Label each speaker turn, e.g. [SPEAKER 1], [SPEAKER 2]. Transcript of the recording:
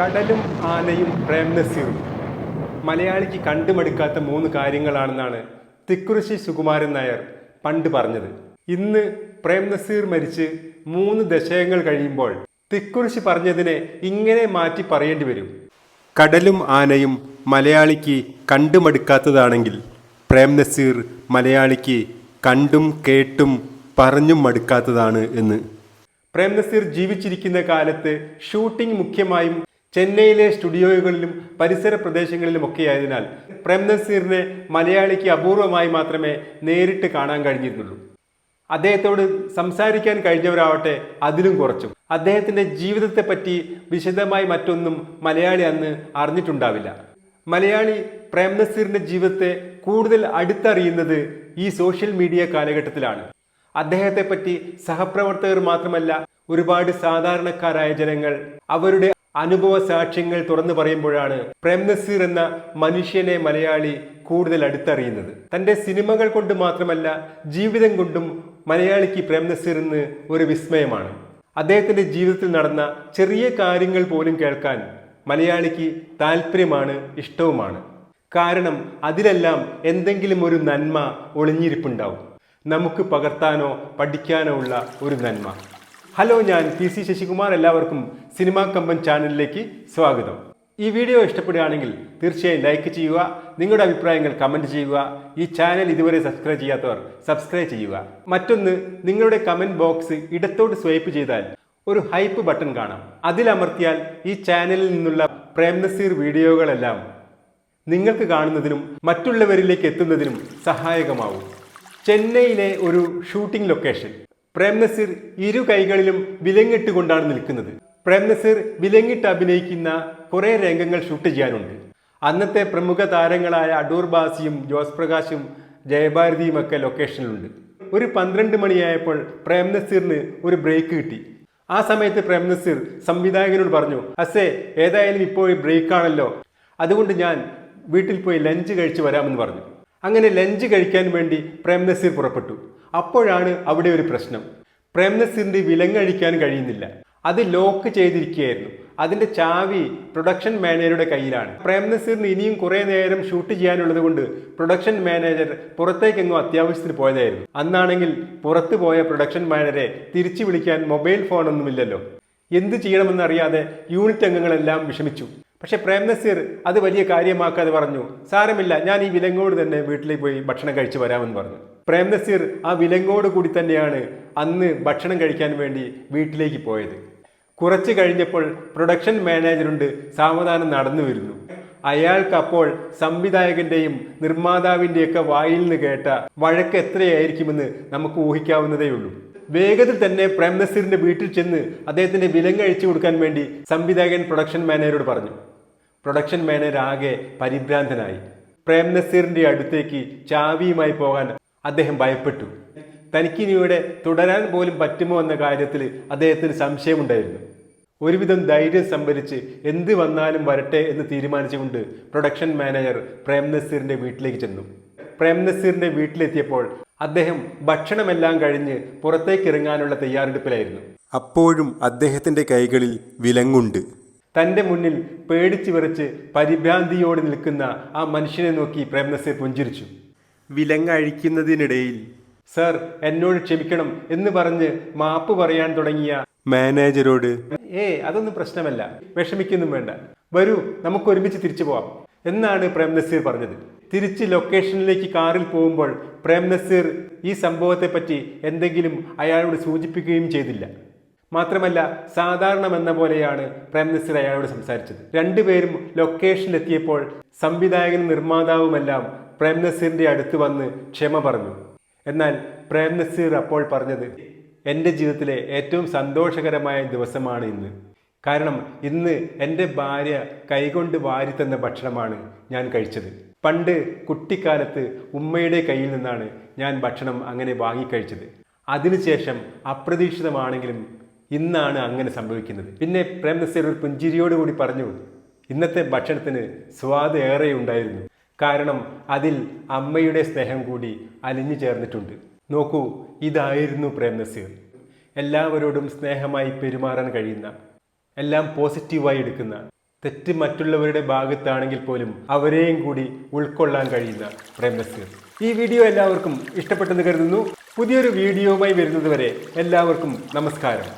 [SPEAKER 1] കടലും ആനയും പ്രേം നസീറും മലയാളിക്ക് കണ്ടുമടുക്കാത്ത മൂന്ന് കാര്യങ്ങളാണെന്നാണ് തിക്കുറിശി സുകുമാരൻ നായർ പണ്ട് പറഞ്ഞത്. ഇന്ന് പ്രേം നസീർ മരിച്ച് മൂന്ന് ദശകങ്ങൾ കഴിയുമ്പോൾ തിക്കുറിശി പറഞ്ഞതിനെ ഇങ്ങനെ മാറ്റി പറയേണ്ടി വരും. കടലും ആനയും മലയാളിക്ക് കണ്ടുമടുക്കാത്തതാണെങ്കിൽ പ്രേം നസീർ മലയാളിക്ക് കണ്ടും കേട്ടും പറഞ്ഞും മടുക്കാത്തതാണ് എന്ന്. പ്രേം നസീർ ജീവിച്ചിരിക്കുന്ന കാലത്ത് ഷൂട്ടിംഗ് മുഖ്യമായും ചെന്നൈയിലെ സ്റ്റുഡിയോകളിലും പരിസര പ്രദേശങ്ങളിലുമൊക്കെ ആയതിനാൽ പ്രേം നസീറിനെ മലയാളിക്ക് അപൂർവമായി മാത്രമേ നേരിട്ട് കാണാൻ കഴിഞ്ഞിരുന്നുള്ളൂ. അദ്ദേഹത്തോട് സംസാരിക്കാൻ കഴിഞ്ഞവരാവട്ടെ അതിലും കുറച്ചും. അദ്ദേഹത്തിന്റെ ജീവിതത്തെപ്പറ്റി വിശദമായി മറ്റൊന്നും മലയാളി അന്ന് അറിഞ്ഞിട്ടുണ്ടാവില്ല. മലയാളി പ്രേം നസീറിന്റെ ജീവിതത്തെ കൂടുതൽ അടുത്തറിയുന്നത് ഈ സോഷ്യൽ മീഡിയ കാലഘട്ടത്തിലാണ്. അദ്ദേഹത്തെപ്പറ്റി സഹപ്രവർത്തകർ മാത്രമല്ല ഒരുപാട് സാധാരണക്കാരായ ജനങ്ങൾ അവരുടെ അനുഭവ സാക്ഷ്യങ്ങൾ തുറന്നു പറയുമ്പോഴാണ് പ്രേം നസീർ എന്ന മനുഷ്യനെ മലയാളി കൂടുതൽ അടുത്തറിയുന്നത്. തന്റെ സിനിമകൾ കൊണ്ട് മാത്രമല്ല ജീവിതം കൊണ്ടും മലയാളിക്ക് പ്രേം നസീർ എന്ന് ഒരു വിസ്മയമാണ്. അദ്ദേഹത്തിന്റെ ജീവിതത്തിൽ നടന്ന ചെറിയ കാര്യങ്ങൾ പോലും കേൾക്കാൻ മലയാളിക്ക് താല്പര്യമാണ് ഇഷ്ടവുമാണ്. കാരണം അതിലെല്ലാം എന്തെങ്കിലും ഒരു നന്മ ഒളിഞ്ഞിരിപ്പുണ്ടാവും. നമുക്ക് പകർത്താനോ പഠിക്കാനോ ഉള്ള ഒരു നന്മ. ഹലോ ഞാൻ പി സി ശശികുമാർ എല്ലാവർക്കും സിനിമാ കമ്പൻ ചാനലിലേക്ക് സ്വാഗതം. ഈ വീഡിയോ ഇഷ്ടപ്പെടുകയാണെങ്കിൽ തീർച്ചയായും ലൈക്ക് ചെയ്യുക നിങ്ങളുടെ അഭിപ്രായങ്ങൾ കമന്റ് ചെയ്യുക ഈ ചാനൽ ഇതുവരെ സബ്സ്ക്രൈബ് ചെയ്യാത്തവർ സബ്സ്ക്രൈബ് ചെയ്യുക. മറ്റൊന്ന് നിങ്ങളുടെ കമന്റ് ബോക്സ് ഇടത്തോട്ട് സ്വൈപ്പ് ചെയ്താൽ ഒരു ഹൈപ്പ് ബട്ടൺ കാണാം. അതിലമർത്തിയാൽ ഈ ചാനലിൽ നിന്നുള്ള പ്രേം നസീർ വീഡിയോകളെല്ലാം നിങ്ങൾക്ക് കാണുന്നതിനും മറ്റുള്ളവരിലേക്ക് എത്തുന്നതിനും സഹായകമാവും. ചെന്നൈയിലെ ഒരു ഷൂട്ടിംഗ് ലൊക്കേഷൻ പ്രേം നസീർ ഇരു കൈകളിലും വിലങ്ങിട്ടുകൊണ്ടാണ് നിൽക്കുന്നത്. പ്രേം നസീർ വിലങ്ങിട്ട് അഭിനയിക്കുന്ന കുറേ രംഗങ്ങൾ ഷൂട്ട് ചെയ്യാനുണ്ട്. അന്നത്തെ പ്രമുഖ താരങ്ങളായ അടൂർ ബാസിയും ജോസ് പ്രകാശും ജയഭാരതിയും ഒക്കെ ലൊക്കേഷനിലുണ്ട്. ഒരു പന്ത്രണ്ട് മണിയായപ്പോൾ പ്രേം നസീറിന് ഒരു ബ്രേക്ക് കിട്ടി. ആ സമയത്ത് പ്രേം നസീർ സംവിധായകനോട് പറഞ്ഞു അസേ ഏതായാലും ഇപ്പോൾ ബ്രേക്ക് ആണല്ലോ അതുകൊണ്ട് ഞാൻ വീട്ടിൽ പോയി ലഞ്ച് കഴിച്ച് വരാമെന്ന് പറഞ്ഞു. അങ്ങനെ ലഞ്ച് കഴിക്കാൻ വേണ്ടി പ്രേം നസീർ പുറപ്പെട്ടു. അപ്പോഴാണ് അവിടെ ഒരു പ്രശ്നം. പ്രേം നസീറിന്റെ വിലങ്ങഴിക്കാൻ കഴിയുന്നില്ല. അത് ലോക്ക് ചെയ്തിരിക്കുകയായിരുന്നു. അതിന്റെ ചാവി പ്രൊഡക്ഷൻ മാനേജറുടെ കയ്യിലാണ്. പ്രേംനസീറിന് ഇനിയും കുറെ നേരം ഷൂട്ട് ചെയ്യാനുള്ളത് കൊണ്ട് പ്രൊഡക്ഷൻ മാനേജർ പുറത്തേക്കെങ്ങോ അത്യാവശ്യത്തിന് പോയതായിരുന്നു. അന്നാണെങ്കിൽ പുറത്തു പോയ പ്രൊഡക്ഷൻ മാനേജരെ തിരിച്ചു വിളിക്കാൻ മൊബൈൽ ഫോണൊന്നുമില്ലല്ലോ. എന്ത് ചെയ്യണമെന്നറിയാതെ യൂണിറ്റ് അംഗങ്ങളെല്ലാം വിഷമിച്ചു. പക്ഷെ പ്രേംനസീർ അത് വലിയ കാര്യമാക്കാതെ പറഞ്ഞു സാരമില്ല ഞാൻ ഈ വിലങ്ങോട് തന്നെ വീട്ടിലേക്ക് പോയി ഭക്ഷണം കഴിച്ചു വരാമെന്ന് പറഞ്ഞു. പ്രേം നസീർ ആ വിലങ്ങോട് കൂടി തന്നെയാണ് അന്ന് ഭക്ഷണം കഴിക്കാൻ വേണ്ടി വീട്ടിലേക്ക് പോയത്. കുറച്ച് കഴിഞ്ഞപ്പോൾ പ്രൊഡക്ഷൻ മാനേജറുണ്ട് സാവധാനം നടന്നു വരുന്നു. അയാൾക്ക് അപ്പോൾ സംവിധായകന്റെയും നിർമ്മാതാവിന്റെയൊക്കെ വായിൽ നിന്ന് കേട്ട വഴക്ക് എത്രയായിരിക്കുമെന്ന് നമുക്ക് ഊഹിക്കാവുന്നതേ ഉള്ളൂ വേഗത്തിൽ തന്നെ പ്രേം നസീറിന്റെ വീട്ടിൽ ചെന്ന് അദ്ദേഹത്തിന്റെ വിലങ്ങ് അഴിച്ചു കൊടുക്കാൻ വേണ്ടി സംവിധായകൻ പ്രൊഡക്ഷൻ മാനേജരോട് പറഞ്ഞു. പ്രൊഡക്ഷൻ മാനേജർ ആകെ പരിഭ്രാന്തനായി. പ്രേം നസീറിന്റെ അടുത്തേക്ക് ചാവിയുമായി പോകാൻ അദ്ദേഹം ഭയപ്പെട്ടു. തനിക്കിനി ഇവിടെ തുടരാൻ പോലും പറ്റുമോ എന്ന കാര്യത്തിൽ അദ്ദേഹത്തിന് സംശയമുണ്ടായിരുന്നു. ഒരുവിധം ധൈര്യം സംഭരിച്ച് എന്ത് വന്നാലും വരട്ടെ എന്ന് തീരുമാനിച്ചുകൊണ്ട് പ്രൊഡക്ഷൻ മാനേജർ പ്രേം നസീറിന്റെ വീട്ടിലേക്ക് ചെന്നു. പ്രേം നസീറിന്റെ വീട്ടിലെത്തിയപ്പോൾ അദ്ദേഹം ഭക്ഷണമെല്ലാം കഴിഞ്ഞ് പുറത്തേക്ക് ഇറങ്ങാനുള്ള തയ്യാറെടുപ്പിലായിരുന്നു. അപ്പോഴും അദ്ദേഹത്തിന്റെ കൈകളിൽ വിലങ്ങുണ്ട്. തന്റെ മുന്നിൽ പേടിച്ചു വിറച്ച് പരിഭ്രാന്തിയോട് നിൽക്കുന്ന ആ മനുഷ്യനെ നോക്കി പ്രേംനസീർ പുഞ്ചിരിച്ചു. വിലങ്ങഴിക്കുന്നതിനിടയിൽ. സർ എന്നോട് ക്ഷമിക്കണം എന്ന് പറഞ്ഞ് മാപ്പ് പറയാൻ തുടങ്ങിയ മാനേജരോട് ഏ അതൊന്നും പ്രശ്നമല്ല. വിഷമിക്കൊന്നും വേണ്ട. വരൂ നമുക്ക് ഒരുമിച്ച് തിരിച്ചു പോവാം. എന്നാണ് പ്രേം നസീർ പറഞ്ഞത്. തിരിച്ച് ലൊക്കേഷനിലേക്ക് കാറിൽ പോകുമ്പോൾ പ്രേം നസീർ ഈ സംഭവത്തെപ്പറ്റി എന്തെങ്കിലും അയാളോട് സൂചിപ്പിക്കുകയും ചെയ്തില്ല. മാത്രമല്ല സാധാരണമെന്ന പോലെയാണ് പ്രേം നസീർ അയാളോട് സംസാരിച്ചത്. രണ്ടുപേരും ലൊക്കേഷനിലെത്തിയപ്പോൾ സംവിധായകനും നിർമ്മാതാവുമെല്ലാം പ്രേം നസീറിന്റെ അടുത്ത് വന്ന് ക്ഷമ പറഞ്ഞു. എന്നാൽ പ്രേംനസീർ അപ്പോൾ പറഞ്ഞത് എന്റെ ജീവിതത്തിലെ ഏറ്റവും സന്തോഷകരമായ ദിവസമാണ് ഇന്ന്. കാരണം ഇന്ന് എന്റെ ഭാര്യ കൈകൊണ്ട് വാരി തന്ന ഭക്ഷണമാണ് ഞാൻ കഴിച്ചത്. പണ്ട് കുട്ടിക്കാലത്ത് ഉമ്മയുടെ കയ്യിൽ നിന്നാണ് ഞാൻ ഭക്ഷണം അങ്ങനെ വാങ്ങിക്കഴിച്ചത് അതിനുശേഷം അപ്രതീക്ഷിതമാണെങ്കിലും ഇന്നാണ് അങ്ങനെ സംഭവിക്കുന്നത്. പിന്നെ പ്രേം നസീർ ഒരു പുഞ്ചിരിയോടുകൂടി പറഞ്ഞു ഇന്നത്തെ ഭക്ഷണത്തിന് സ്വാദ് ഏറെ ഉണ്ടായിരുന്നു കാരണം അതിൽ അമ്മയുടെ സ്നേഹം കൂടി അലിഞ്ഞു ചേർന്നിട്ടുണ്ട്. നോക്കൂ ഇതായിരുന്നു പ്രേം നസീർ. എല്ലാവരോടും സ്നേഹമായി പെരുമാറാൻ കഴിയുന്ന എല്ലാം പോസിറ്റീവായി എടുക്കുന്ന തെറ്റ് മറ്റുള്ളവരുടെ ഭാഗത്താണെങ്കിൽ പോലും അവരെയും കൂടി ഉൾക്കൊള്ളാൻ കഴിയുന്ന പ്രേം നസീർ. ഈ വീഡിയോ എല്ലാവർക്കും ഇഷ്ടപ്പെട്ടെന്ന് കരുതുന്നു. പുതിയൊരു വീഡിയോയുമായി വരുന്നതുവരെ എല്ലാവർക്കും നമസ്കാരം.